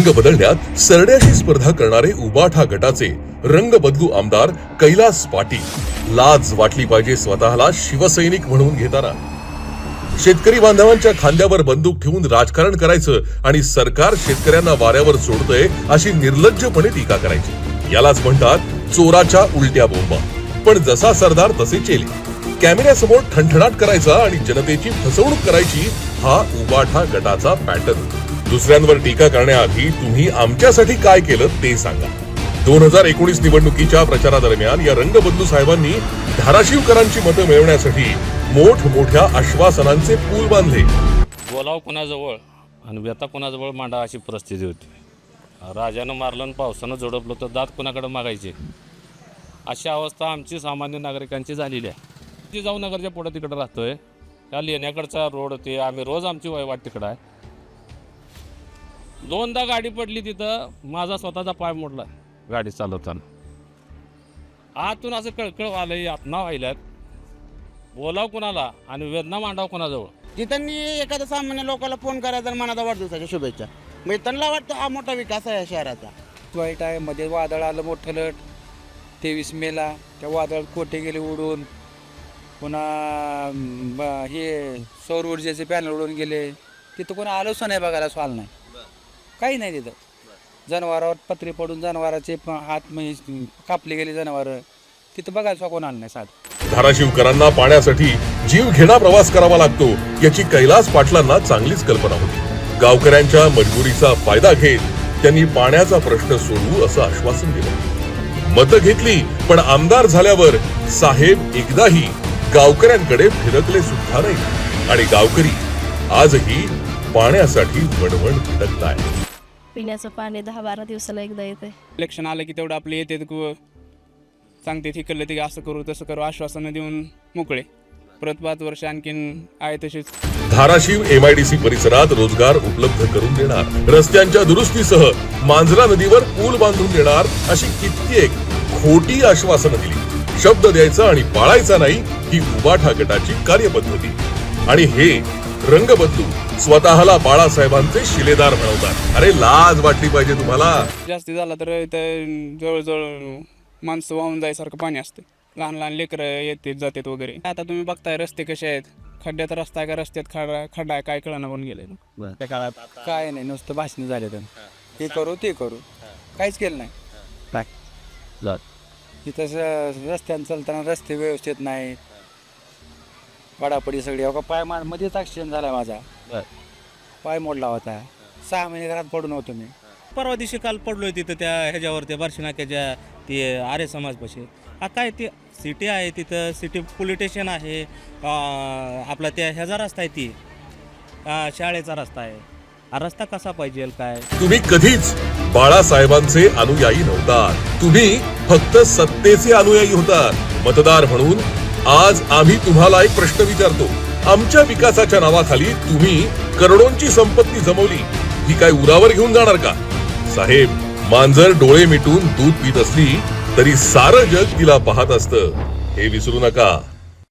रंग बदलण्यात सरड्याशी स्पर्धा करणारे उबाठा गटाचे रंग बदलू आमदार कैलास पाटील. लाज वाटली पाहिजे स्वतःला शिवसैनिक म्हणून घेताना. शेतकरी बांधवांच्या खांद्यावर बंदूक ठेवून राजकारण करायचं आणि सरकार शेतकऱ्यांना वाऱ्यावर सोडतंय अशी निर्लज्जपणे टीका करायची. यालाच म्हणतात चोराच्या उलट्या बोंबा. पण जसा सरदार तसे चेले. कॅमेऱ्यासमोर ठणठणाट करायचा आणि जनतेची फसवणूक करायची हा उबाठा गटाचा पॅटर्न. दुसऱ्यांवर टीका करण्याआधी तुम्ही आमच्यासाठी काय केलं ते सांगा. दोन हजार एकोणीस निवडणुकीच्या प्रचारादरम्यान या रंगबंधू साहेबांनी धाराशिवकरांची मतं मिळवण्यासाठी मोठमोठ्या आश्वासनांचे पूल बांधले. बोलाव कोणाजवळ आणि व्यथा कोणाजवळ मांडा अशी परिस्थिती होती. राजानं मारलं आणि पावसानं झोडपलं तर दात कोणाकडे मागायचे? अशी अवस्था आमची सामान्य नागरिकांची झालेली आहे. ती जाऊ नगरच्या पुढं तिकडं राहतोय. त्या लेण्याकडचा रोड ते आम्ही रोज आमची वयवाट तिकडं आहे. दोनदा गाडी पडली तिथं माझा स्वतःचा पाय मोडला. गाडी चालवताना. आतून असं कळकळ आलंय यातना व्हायल्यात बोलाव कोणाला आणि वेदना मांडाव कोणाजवळ. त्यांनी एखाद्या सामान्य लोकांना फोन करायचा आणि मनाचा वाढदिवसाच्या शुभेच्छा. म्हणजे त्यांना वाटतं हा मोठा विकास आहे या शहराचा. वाईट आहे मध्ये वादळ आलं मोठं लट. तेवीस मेला त्या वादळात कोठे गेले उडून? पुन्हा हे सौर ऊर्जेचे पॅनल उडून गेले. तिथं कोणी आलोच नाही बघायला स्वाल नाही. काही नाही तिथं जनावरावर पत्रे पडून जनावराचे प- हात म्हणजे कापले गेले जनावर. तिथं बघायला सुद्धा कोण आलं नाही साध. धाराशिवकरांना पाण्यासाठी जीव घेणा प्रवास करावा लागतो याची कैलास पाटलांना चांगलीच कल्पना होती. गावकऱ्यांच्या मजबुरीचा फायदा घेत त्यांनी पाण्याचा प्रश्न सोडवू असं आश्वासन दिलं. मतं घेतली पण आमदार झाल्यावर साहेब एकदाही गावकऱ्यांकडे फिरकले सुद्धा नाही. आणि गावकरी आजही पाण्यासाठी वणवण भटकताय पिण्याचं पाणी दहा बारा दिवसाला एकदा येते इलेक्शन आलं की तेवढं आपले येते सांगते ती कळलं ते असं करू तसं करू आश्वासनं देऊन मोकळे. परत पाच वर्ष आणखीन आहे तसेच धाराशिव एमआयडीसी परिसरात रोजगार उपलब्ध करून देणार. रस्त्यांच्या दुरुस्तीसह मांजरा नदीवर पूल बांधून देणार अशी कित्येक खोटी आश्वासनं दिली. शब्द द्यायचा आणि पाळायचा नाही ही उबाठा गटाची कार्यपद्धती. आणि हे रंग बदलू स्वतःला बाळासाहेबांचे शिलेदार म्हणवतात अरे लाज वाटली पाहिजे तुम्हाला. जास्ती झाला तर इथं जवळजवळ माणसं वाहून जायसारखं पाणी असतं. लहान लहान लेकरं येतात जातात वगैरे. आता तुम्ही बघताय रस्ते कसे आहेत. खड्ड्यात रस्ता आहे का रस्त्यात खडा खड्डा आहे काय कळना पण गेले त्या काळात काय नाही नुसतं भाषण झाले तर. हे. करू ते करू. काहीच केलं नाही. काय? इथं स- रस्त्यानं चालताना रस्ते व्यवस्थित नाहीत. पडापडी सगळी. अहो, पाय मा मध्येच ॲक्सिडेंट झाला माझा. बर. पाय मोडला होता. सहा महिने घरात पडून होतो मी. परवा दिवशी काल पडलोय तिथं त्या ह्याच्यावर त्या बार्शी नाक्याच्या ते आर्य समाजपाशी. हा काय ते सिटी आहे तिथं सिटी पोलीस स्टेशन आहे. अं, आपला त्या ह्याचा रस्ता आहे ती. अं, शाळेचा रस्ता आहे. हा रस्ता कसा पाहिजे काय? तुम्ही कधीच बाळासाहेबांचे अनुयायी नव्हतात तुम्ही फक्त सत्तेचे अनुयायी होतात मतदार म्हणून आज आम्ही तुम्हाला एक प्रश्न विचारतो. आमच्या विकासाच्या नावाखाली तुम्ही करोडोंची संपत्ती जमवली. ही काय उरावर घेऊन जाणार का? साहेब मांजर डोळे मिटून दूध पित असली तरी सारं जग तिला पाहत असतं. हे विसरू नका.